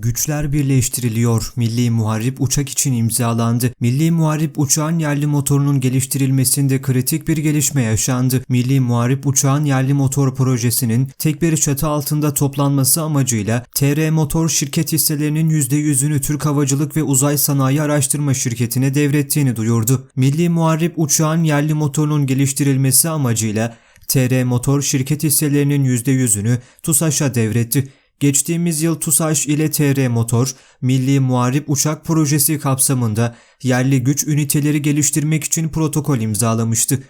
Güçler birleştiriliyor. Milli Muharip uçak için imzalandı. Milli Muharip uçağın yerli motorunun geliştirilmesinde kritik bir gelişme yaşandı. Milli Muharip uçağın yerli motor projesinin tek bir çatı altında toplanması amacıyla TR Motor şirket hisselerinin %100'ünü Türk Havacılık ve Uzay Sanayi Araştırma Şirketi'ne devrettiğini duyurdu. Milli Muharip uçağın yerli motorunun geliştirilmesi amacıyla TR Motor şirket hisselerinin %100'ünü TUSAŞ'a devretti. Geçtiğimiz yıl TUSAŞ ile TR Motor, Milli Muharip Uçak Projesi kapsamında yerli güç üniteleri geliştirmek için protokol imzalamıştı.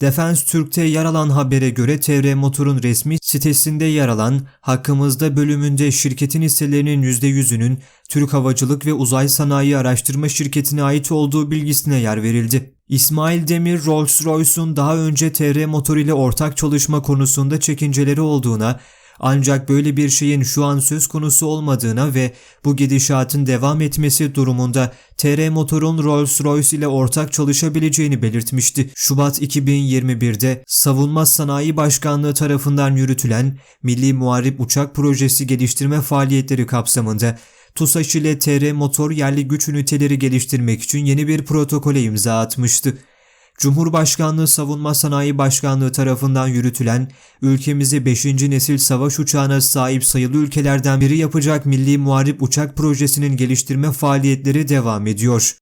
Defense Türk'te yer alan habere göre TR Motor'un resmi sitesinde yer alan Hakkımızda bölümünde şirketin hisselerinin %100'ünün Türk Havacılık ve Uzay Sanayi Araştırma Şirketi'ne ait olduğu bilgisine yer verildi. İsmail Demir, Rolls-Royce'un daha önce TR Motor ile ortak çalışma konusunda çekinceleri olduğuna ancak böyle bir şeyin şu an söz konusu olmadığına ve bu gidişatın devam etmesi durumunda TR Motor'un Rolls-Royce ile ortak çalışabileceğini belirtmişti. Şubat 2021'de Savunma Sanayi Başkanlığı tarafından yürütülen Milli Muharip Uçak Projesi geliştirme faaliyetleri kapsamında TUSAŞ ile TR Motor yerli güç üniteleri geliştirmek için yeni bir protokole imza atmıştı. Cumhurbaşkanlığı Savunma Sanayi Başkanlığı tarafından yürütülen ülkemizi 5. nesil savaş uçağına sahip sayılı ülkelerden biri yapacak Milli Muharip Uçak Projesi'nin geliştirme faaliyetleri devam ediyor.